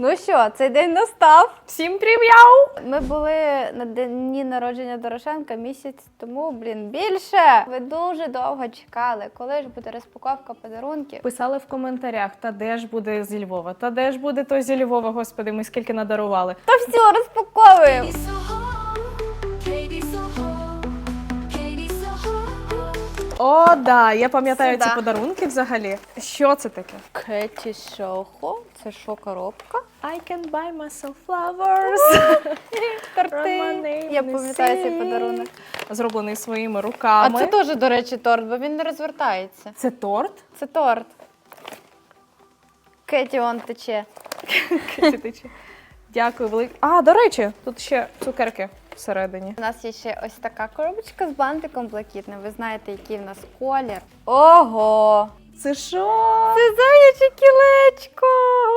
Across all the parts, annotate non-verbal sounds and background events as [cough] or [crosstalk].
Ну що, цей день настав. Всім прив'яу! Ми були на дні народження Дорошенка місяць тому, блін, більше. Ви дуже довго чекали, коли ж буде розпаковка подарунків. Писали в коментарях, та де ж буде зі Львова, та де ж буде той зі Львова, господи, ми скільки надарували. То все, розпаковуємо. О, да, я пам'ятаю Сюда. ці подарунки взагалі. Що це таке? Кеті Шохо. Це що, коробка? I can buy myself flowers. [laughs] Торти. Я пам'ятаю цей подарунок. Зроблений своїми А руками. це теж, до речі, торт, бо він не розвертається. Це торт? Це торт. Кеті он тече. [laughs] Дякую велике. А, до речі, тут ще цукерки всередині. У нас є ще ось така коробочка з бантиком блакитним. Ви знаєте, який в нас колір. Ого! Це що? Це заяче кілечко!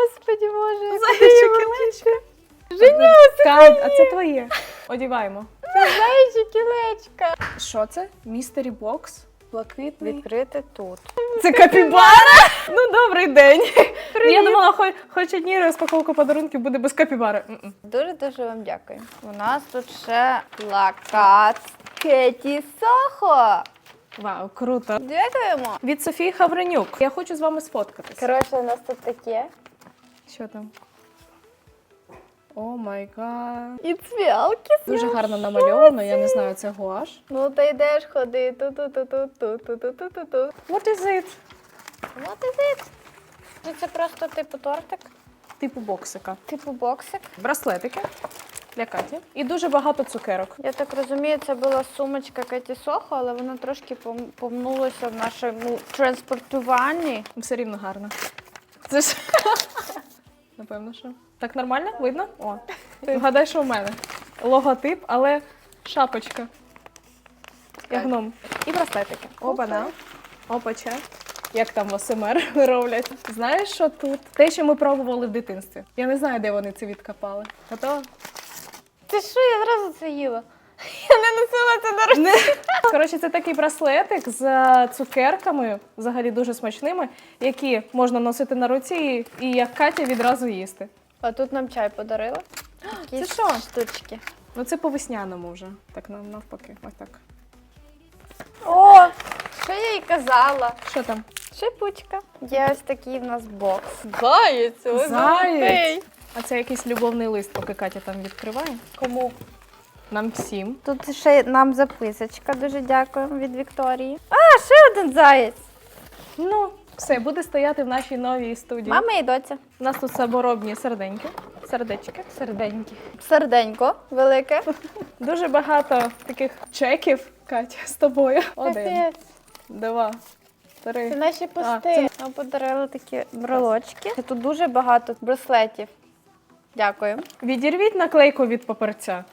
Господі Боже! Заяче кілечко. Женя, це, а це твоє. Одіваємо. це заяче кілечко. Що це? Містері бокс? Блакитний. Відкрити тут. Це капібара? [laughs] Ну, добрий день. Я думала, хоч, хоч одній розпаковка подарунків буде без капібари. Дуже-дуже вам дякую. У нас тут ще плакат Кеті Сохо. Вау, круто. Дякуємо. Від Софії Хавренюк. Я хочу з вами сфоткатися. Коротше, у нас тут таке. Що там? О май гад. І цвялки. Дуже гарно намальовано, я не знаю, це гуаш. Ну ти йдеш, ходи. Ту-ту-ту-ту-ту-ту-ту-ту. What is it? What is it? Ну, Це просто типу тортик, Типу боксика. типу боксик. Браслетики для Каті. І дуже багато цукерок. Я так розумію, це була сумочка Кеті Сохо, але вона трошки пом- помнулася в нашому транспортуванні. Все рівно гарно. Це ж. [laughs] Напевно, що. Так нормально? Видно? О. [laughs] Вгадай, що в мене. Логотип, але шапочка. Я Так. гном. І браслетики. Опана. Опача. Як там в АСМР [laughs] роблять. Знаєш, що тут? Те, що ми пробували в дитинстві. Я не знаю, де вони це відкопали. Готова? Ти що, я одразу це їла? [laughs] Я не носила це на руці. Коротше, це такий браслетик з е, цукерками, взагалі дуже смачними, які можна носити на руці і, і як Катя відразу їсти. А тут нам чай подарили. Такі Це що? штучки. Ну це по весняному вже. Так навпаки. Ось так. О, що я їй казала? Що там? Шипучка. Є ось такий в нас бокс. Заєць, ой, Заєць. золотий. А це якийсь любовний лист, поки Катя там відкриває. Кому? Нам всім. Тут ще нам записочка, дуже дякуємо від Вікторії. А, ще один заєць. Ну, все, буде стояти в нашій новій студії. Мама і доця. У нас тут саморобні серденьки. Сердечки. Серденькі. Серденько велике. [laughs] Дуже багато таких чеків, Катя, з тобою. Один, два, Це три. наші А, пости. Нам подарили такі брелочки. Тут дуже багато браслетів. Дякую. Відірвіть наклейку від паперця.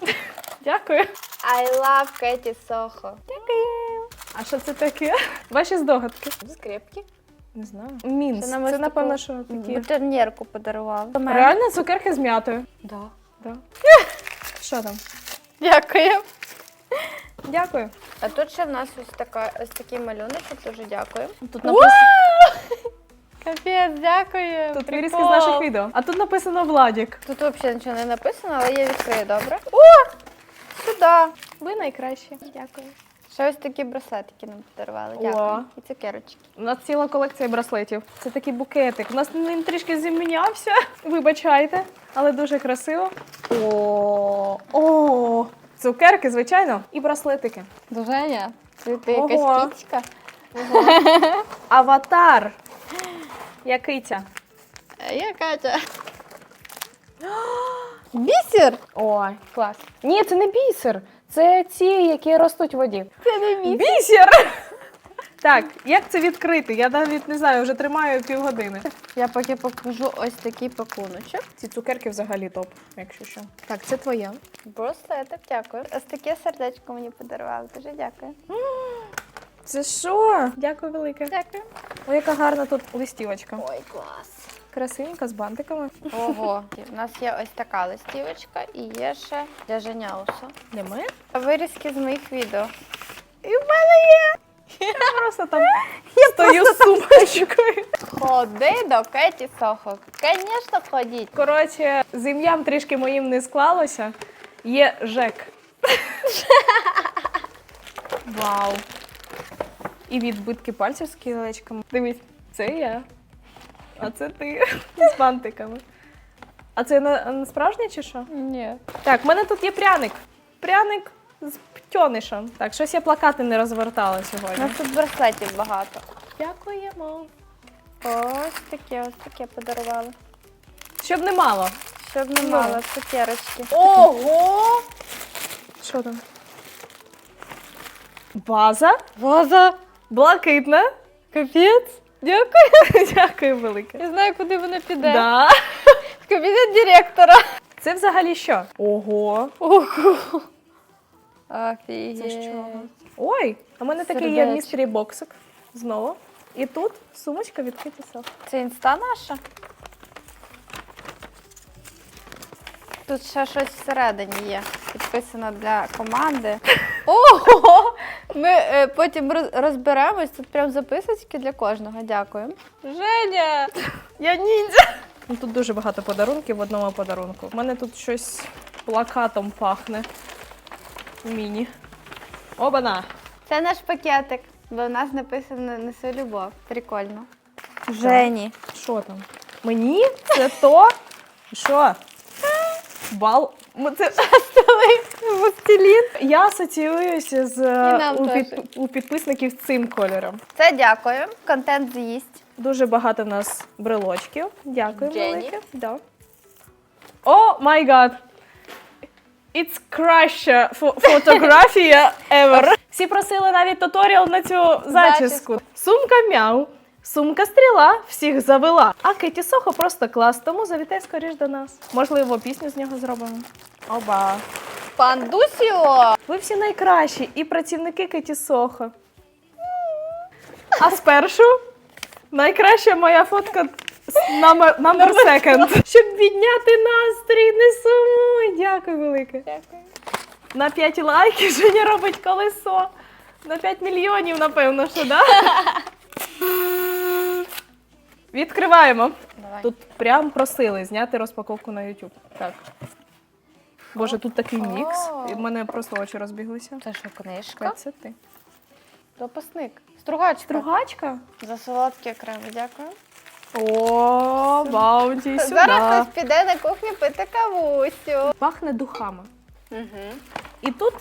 [laughs] Дякую. I love Katy Soho. Дякую. А що це таке? Ваші здогадки. Скрипки. Не знаю. Мінс. Це, ось напевно, що такі. Бутоньєрку подарували. Реально цукерки з м'ятою. Да. Да. Що там? Дякую. Дякую. А тут ще в нас ось така ось такий малюночок, дуже дякую. Тут написано Капець, дякую. тут вирізки з наших відео. А тут написано Владік. Тут взагалі нічого не написано, але я відкрию, добре? О! Сюди. Ви найкращі. Дякую. Ще ось такі браслетики нам подарували. Дякую. І цукерочки. У нас ціла колекція браслетів. Це такий букетик. У нас він трішки зімінявся. Вибачайте, але дуже красиво. О, о, цукерки, звичайно, і браслетики. Женя, ти, ти якась кіцька? Аватар. Якиця. А я Катя. [gasps] Бісер? Ой, клас. Ні, це не бісер. Це ці, які ростуть в воді. Це не бісер. Бісер! Так, як це відкрити? Я навіть не знаю, вже тримаю півгодини. Я поки покажу ось такий пакуночок. Ці цукерки взагалі топ, якщо що. Так, це твоя. Браслетик, дякую. Ось таке сердечко мені подарували. Дуже дякую. Це що? Дякую велике. Дякую. Ой, яка гарна тут листівочка. Ой, клас. Красивенька з бантиками. Ого, [laughs] у нас є ось така листівочка і є ще для Женяуса. Для мене? Вирізки з моїх відео. І в мене є. Я просто там [laughs] стою з сумочкою. [laughs] Ходи до Кеті Сохо. Звісно, ходіть. Коротше, з ім'ям трішки моїм не склалося. Є Жек. Вау. І відбитки пальців з кілечками. Дивись, це я. А це ти [laughs] з бантиками. А це на, на справжнє чи що? Ні. Так, в мене тут є пряник. Пряник з птьонишем. Так, щось я плакати не розвертала У сьогодні. нас тут браслетів багато. Дякуємо. Ось таке, ось таке подарували. Щоб не мало. Щоб не Ну. мало цукерочки. Ого! Що там? База? Ваза! Блакитна. Капець! Дякую. [laughs] Дякую велике. Я знаю, куди вона піде. Да. [laughs] В кабінет директора. Це взагалі що? Ого. Ого. Офігеть. Це що? Ой, а в мене такий є Сердечко. містері боксик. Знову. І тут сумочка від сок. Це інста наша? Тут ще щось всередині є. Підписано для команди. [laughs] Ого! Ми е, потім роз- розберемось. Тут прям записочки для кожного. Дякую. Женя! [laughs] Я ніндзя. Ну, Тут дуже багато подарунків в одному подарунку. У мене тут щось плакатом пахне. Міні. Обана! Це наш пакетик, бо в нас написано Неси любов. Прикольно. Жені. Що там? Мені? Це то? Що? Бал. Це... Властелін. Я асоціююся з у, під, у підписників цим кольором. Це дякую. Контент з'їсть. Дуже багато в нас брелочків. Дякую Дженні. велике. Да. О май гад! It's краща фо- фотографія [laughs] ever. Всі просили навіть туторіал на цю зачіску. Сумка мяу. Сумка стріла всіх завела. А Кеті Сохо просто клас, тому завітай скоріш до нас. Можливо, пісню з нього зробимо. Оба. Пан Дусіо. Ви всі найкращі і працівники Кеті Сохо. А спершу найкраща моя фотка з номер, номер. [laughs] Щоб підняти настрій, не сумуй. Дякую велике. Дякую. На 5 лайків Женя робить колесо. На 5 мільйонів, напевно, що, да? [laughs] Відкриваємо. Давай. Тут прям просили зняти розпаковку на YouTube. Так. Боже, тут такий мікс. І в мене просто очі розбіглися. Це що, книжка? Це ти. Допасник. Стругачка. Стругачка? За солодкі окремо, дякую. О, баунті, сюди. Зараз хтось піде на кухню пити кавусю. Пахне духами. Угу. І тут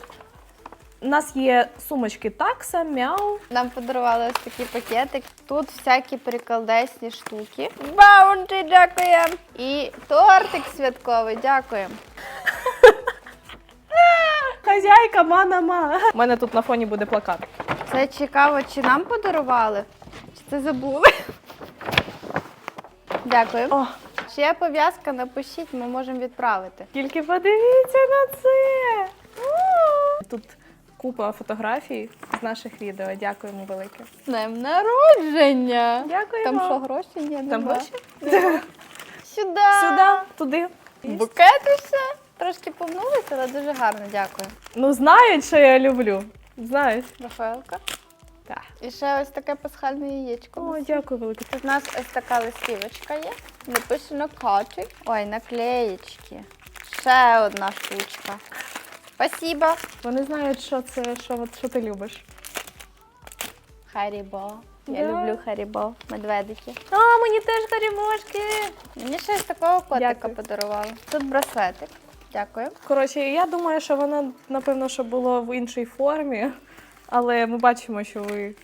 у нас є сумочки такса, мяу. Нам подарували ось такий пакетик. Тут всякі приколдесні штуки. Баунті, дякуємо. І тортик святковий, дякуємо. [laughs] Хазяйка, мана-ма. У мене тут на фоні буде плакат. Це цікаво, чи нам подарували, чи це забули. Дякую. О, Ще пов'язка, напишіть, ми можемо відправити. тільки подивіться на це. Тут купа фотографій з наших відео. Дякуємо велике. З Днем народження! Дякуємо. Там що, гроші? Ні, Там нема. гроші? Сюди! Сюди, туди. Букет і все. Трошки помнулися, але дуже гарно, дякую. Ну, знають, що я люблю. Знають. Рафаелка. Так. І ще ось таке пасхальне яєчко. О, дякую велике. Тут у нас ось така листівочка є. Написано котик. Ой, наклеєчки. Ще одна штучка. Спасибо. Вони знають, що це, що, от- що ти любиш. Харібо. Я Да. люблю харібо. Медведики. А, мені теж гарімошки. Мені ще ось такого котика Дякую. подарували. Тут браслетик. Дякую. Коротше, я думаю, що воно, напевно, що було в іншій формі, але ми бачимо, що ви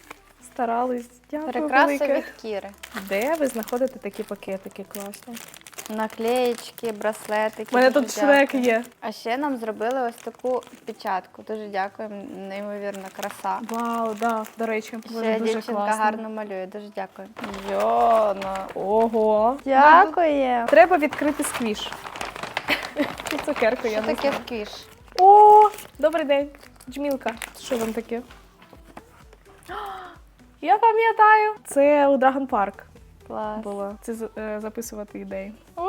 старались. Дякую Прикраси велике. від Кіри. Де ви знаходите такі пакетики класні? Наклеєчки, браслетики. У мене Дуже тут шрек є. А ще нам зробили ось таку печатку. Дуже дякуємо, неймовірна краса. Вау, да, до речі, Ще дуже дівчинка класно. гарно малює, дуже дякую. Йона. Ого. Дякую. Треба відкрити сквіш. [laughs] І цукерку я Що не таке знаю. сквіш? О, добрий день. Джмілка. Що вам таке? [gasps] Я пам'ятаю. Це у Драгон Парк Клас. було. Це е, записувати ідеї. О,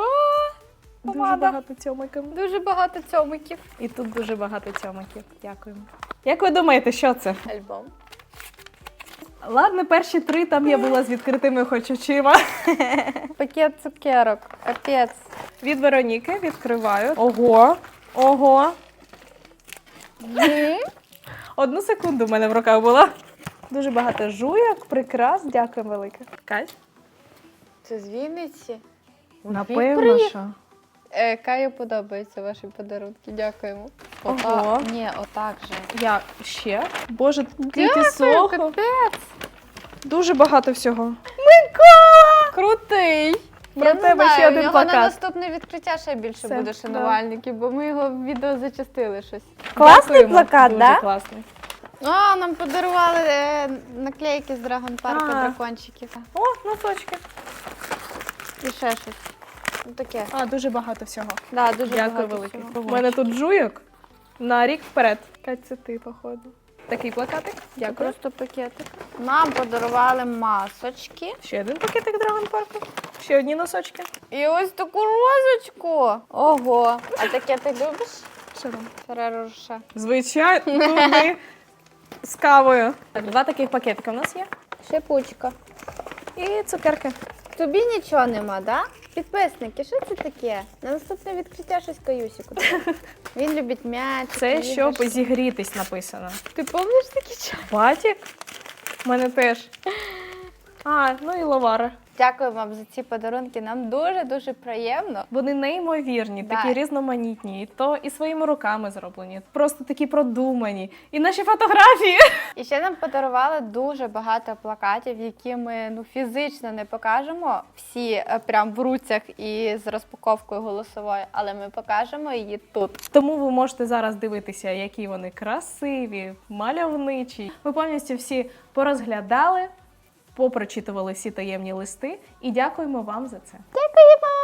Дуже Помада. багато цьомиків. дуже багато цьомиків. І тут дуже багато цьомиків. Дякуємо. Як ви думаєте, що це? Альбом. Ладно, перші три там я була з відкритими хоч очима. Пакет цукерок. Капець. Від Вероніки відкриваю. Ого. Ого. Одну секунду в мене в руках була. Дуже багато жуйок, прикрас. Дякую велике. Кать? Це з Вінниці? Напевно, що. Е, Каю подобаються ваші подарунки. Дякуємо. Ого. Отак. Ні, отак же. Я ще. Боже, Киті Дякую, Сохо. капець. Дуже багато всього. Микола! Крутий! Про Я не тебе знаю, ще один у нього на плакат. наступне відкриття ще більше Все, буде да. шанувальників, бо ми його в відео зачастили щось. Класний плакат, Дуже да? класний. А, нам подарували е, наклейки з Драгон Парка А. дракончиків. О, носочки. І ще щось. Ну, таке. А, дуже багато всього. Да, дуже Дякую багато велике. всього. У мене тут жуйок на рік вперед. Кать, це ти, походу. Такий плакатик. Це Дякую. просто пакетик. Нам подарували масочки. Ще один пакетик Драгон Парку. Ще одні носочки. І ось таку розочку. Ого. А таке ти любиш? Ферреро Роше. Звичайно, туди [laughs] з кавою. Так, два таких пакетика у нас є. Шипучка. І цукерки. Тобі нічого нема, да? Підписники, що це таке? На наступне відкриття щось каюсіку. [laughs] Він любить м'яч. Це щоб зігрітись написано. Ти пам'ятаєш такі? Батік? У мене теж. А, ну і ловари. Дякую вам за ці подарунки. Нам дуже дуже приємно. Вони неймовірні, Да. такі різноманітні. І то і своїми руками зроблені, просто такі продумані. І наші фотографії. [laughs] І ще нам подарували дуже багато плакатів, які ми ну фізично не покажемо всі е, прям в руцях і з розпаковкою голосовою, але ми покажемо її тут. Тому ви можете зараз дивитися, які вони красиві, мальовничі. Ми повністю всі порозглядали, попрочитували всі таємні листи і дякуємо вам за це. Дякуємо!